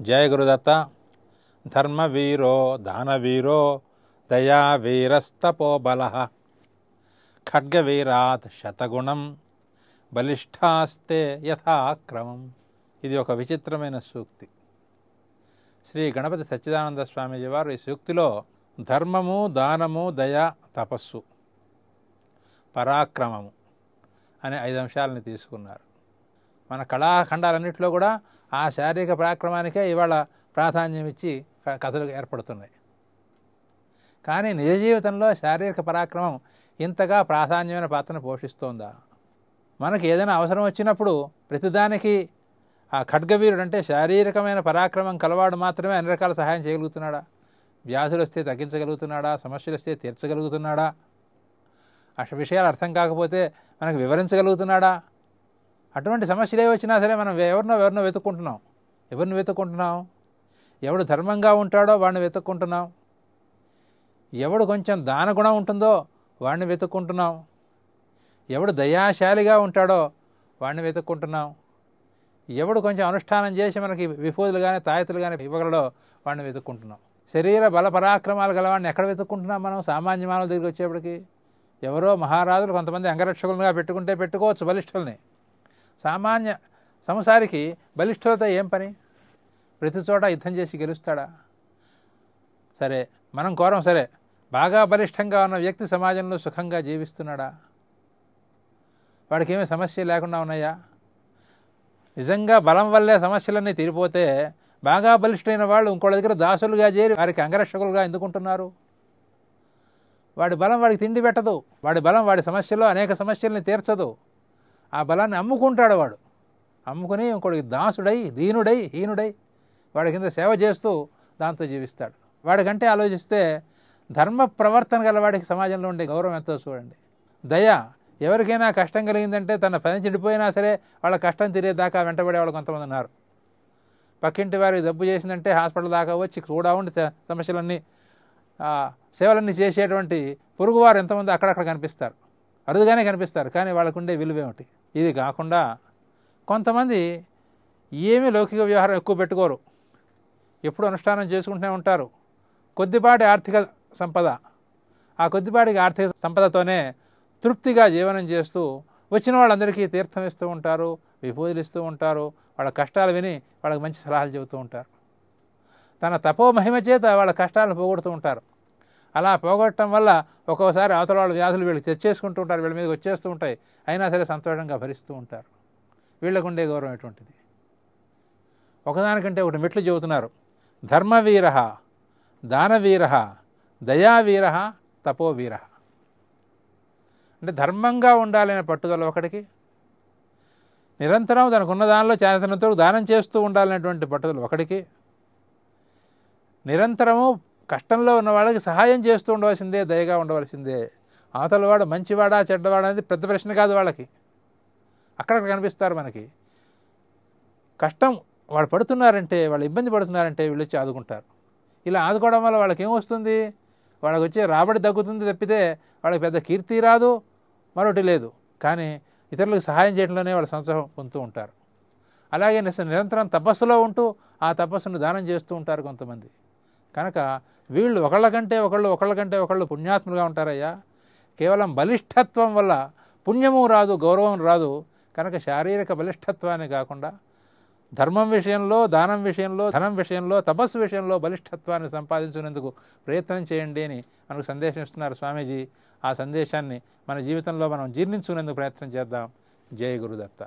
జయ గురుదత్త ధర్మవీరో దానవీరో దయావీరస్తపోబల ఖడ్గవీరాత్ శతగుణం బలిష్టాస్తే యథాక్రమం. ఇది ఒక విచిత్రమైన సూక్తి. శ్రీ గణపతి సచ్చిదానంద స్వామీజీ వారు ఈ సూక్తిలో ధర్మము దానము దయ తపస్సు పరాక్రమము అనే ఐదు అంశాలని తీసుకున్నారు. మన కళాఖండాలన్నింటిలో కూడా ఆ శారీరక పరాక్రమానికే ఇవాళ ప్రాధాన్యం ఇచ్చి క- కథలు ఏర్పడుతున్నాయి. కానీ నిజ జీవితంలో శారీరక పరాక్రమం ఇంతగా ప్రాధాన్యమైన పాత్రను పోషిస్తోందా? మనకి ఏదైనా అవసరం వచ్చినప్పుడు ప్రతిదానికి ఆ ఖడ్గవీరుడు అంటే శారీరకమైన పరాక్రమం కలవాడు మాత్రమే అన్ని రకాల సహాయం చేయగలుగుతున్నాడా? వ్యాధులు వస్తే తగ్గించగలుగుతున్నాడా? సమస్యలు వస్తే తీర్చగలుగుతున్నాడా? అష్ట విషయాలు అర్థం కాకపోతే మనకు వివరించగలుగుతున్నాడా? అటువంటి సమస్యలు ఏవి వచ్చినా సరే మనం ఎవరినో ఎవరినో వెతుక్కుంటున్నాం. ఎవరిని వెతుక్కుంటున్నాం? ఎవడు ధర్మంగా ఉంటాడో వాడిని వెతుక్కుంటున్నాం. ఎవడు కొంచెం దానగుణం ఉంటుందో వాడిని వెతుక్కుంటున్నాం. ఎవడు దయాశాలిగా ఉంటాడో వాడిని వెతుక్కుంటున్నాం. ఎవడు కొంచెం అనుష్ఠానం చేసి మనకి విభూతులు కానీ తాయతులు కానీ ఇవ్వగలడో వాడిని వెతుక్కుంటున్నాం. శరీర బల పరాక్రమాలు గలవాడిని ఎక్కడ వెతుక్కుంటున్నాం మనం? సామాన్య మానవుల దగ్గరికి వచ్చేప్పటికి. ఎవరో మహారాజులు కొంతమంది అంగరక్షకులుగా పెట్టుకుంటే పెట్టుకోవచ్చు బలిష్ఠుల్ని. సామాన్య సంసారికి బలిష్ఠులతో ఏం పని? ప్రతి చోట యుద్ధం చేసి గెలుస్తాడా? సరే మనం కోరం సరే. బాగా బలిష్టంగా ఉన్న వ్యక్తి సమాజంలో సుఖంగా జీవిస్తున్నాడా? వాడికి ఏమీ సమస్య లేకుండా ఉన్నాయా? నిజంగా బలం వల్లే సమస్యలన్నీ తీరిపోతే బాగా బలిష్టమైన వాళ్ళు ఇంకోళ్ళ దగ్గర దాసులుగా చేరి వారికి అంగరక్షకులుగా ఎందుకుంటున్నారు? వాడి బలం వాడికి తిండి పెట్టదు. వాడి బలం వాడి సమస్యలో అనేక సమస్యల్ని తీర్చదు. ఆ బలాన్ని అమ్ముకుంటాడు వాడు. అమ్ముకుని ఇంకోడికి దాసుడై దీనుడై హీనుడై వాడి కింద సేవ చేస్తూ దాంతో జీవిస్తాడు. వాడికంటే ఆలోచిస్తే ధర్మ ప్రవర్తన గల వాడికి సమాజంలో ఉండే గౌరవం ఎంతో చూడండి. దయ ఎవరికైనా కష్టం కలిగిందంటే తన పని చెడిపోయినా సరే వాళ్ళ కష్టం తీరేదాకా వెంటబడే వాళ్ళు కొంతమంది ఉన్నారు. పక్కింటి వారికి జబ్బు చేసిందంటే హాస్పిటల్ దాకా వచ్చి కూడా ఉండి సమస్యలన్నీ సేవలన్నీ చేసేటువంటి పొరుగువారు ఎంతమంది అక్కడక్కడ కనిపిస్తారు. అరుదుగానే కనిపిస్తారు కానీ వాళ్ళకు ఉండే విలువేమిటి ఇది కాకుండా కొంతమంది ఏమీ లౌకిక వ్యవహారం ఎక్కువ పెట్టుకోరు. ఎప్పుడు అనుష్ఠానం చేసుకుంటూనే ఉంటారు. కొద్దిపాటి ఆర్థిక సంపద ఆ కొద్దిపాటి ఆర్థిక సంపదతోనే తృప్తిగా జీవనం చేస్తూ వచ్చిన వాళ్ళందరికీ తీర్థం ఇస్తూ ఉంటారు విభూతులు ఇస్తూ ఉంటారు వాళ్ళ కష్టాలు విని వాళ్ళకి మంచి సలహాలు చెబుతూ ఉంటారు. తన తపో మహిమ చేత వాళ్ళ కష్టాలను పోగొడుతూ ఉంటారు. అలా పోగొట్టడం వల్ల ఒక్కోసారి అవతల వాళ్ళ వ్యాధులు వీళ్ళు తెచ్చేసుకుంటూ ఉంటారు వీళ్ళ మీదకి వచ్చేస్తూ ఉంటాయి. అయినా సరే సంతోషంగా భరిస్తూ ఉంటారు. వీళ్ళకు ఉండే గౌరవం ఎటువంటిది? ఒకదానికంటే ఒకటి మెట్లు చెబుతున్నారు. ధర్మవీర దానవీర దయావీర తపోవీర. అంటే ధర్మంగా ఉండాలనే పట్టుదల ఒకటికి నిరంతరం తనకున్న దానిలో చేతనంతో దానం చేస్తూ ఉండాలనేటువంటి పట్టుదల ఒకటికి నిరంతరము కష్టంలో ఉన్న వాళ్ళకి సహాయం చేస్తూ ఉండవలసిందే దయగా ఉండవలసిందే. అవతలవాడు మంచివాడా చెడ్డవాడా అనేది పెద్ద ప్రశ్న కాదు వాళ్ళకి. అక్కడక్కడ కనిపిస్తారు మనకి. కష్టం వాళ్ళు పడుతున్నారంటే వాళ్ళు ఇబ్బంది పడుతున్నారంటే వీళ్ళు వచ్చి ఆదుకుంటారు. ఇలా ఆదుకోవడం వల్ల వాళ్ళకి ఏమొస్తుంది వాళ్ళకి వచ్చే రాబడి తగ్గుతుంది తప్పితే వాళ్ళకి పెద్ద కీర్తి రాదు మరొకటి లేదు. కానీ ఇతరులకు సహాయం చేయడంలోనే వాళ్ళు సంతోషం పొందుతూ ఉంటారు. అలాగే నిరంతరం తపస్సులో ఉంటూ ఆ తపస్సును దానం చేస్తూ ఉంటారు కొంతమంది. కనుక వీళ్ళు ఒకళ్ళకంటే ఒకళ్ళు ఒకళ్ళకంటే ఒకళ్ళు పుణ్యాత్ములుగా ఉంటారయ్యా. కేవలం బలిష్ఠత్వం వల్ల పుణ్యము రాదు గౌరవం రాదు. కనుక శారీరక బలిష్ఠత్వాన్ని కాకుండా ధర్మం విషయంలో దానం విషయంలో ధనం విషయంలో తపస్సు విషయంలో బలిష్ఠత్వాన్ని సంపాదించుకునేందుకు ప్రయత్నం చేయండి అని మనకు సందేశం ఇస్తున్నారు స్వామీజీ. ఆ సందేశాన్ని మన జీవితంలో మనం జీర్ణించుకునేందుకు ప్రయత్నం చేద్దాం. జయ గురుదత్త.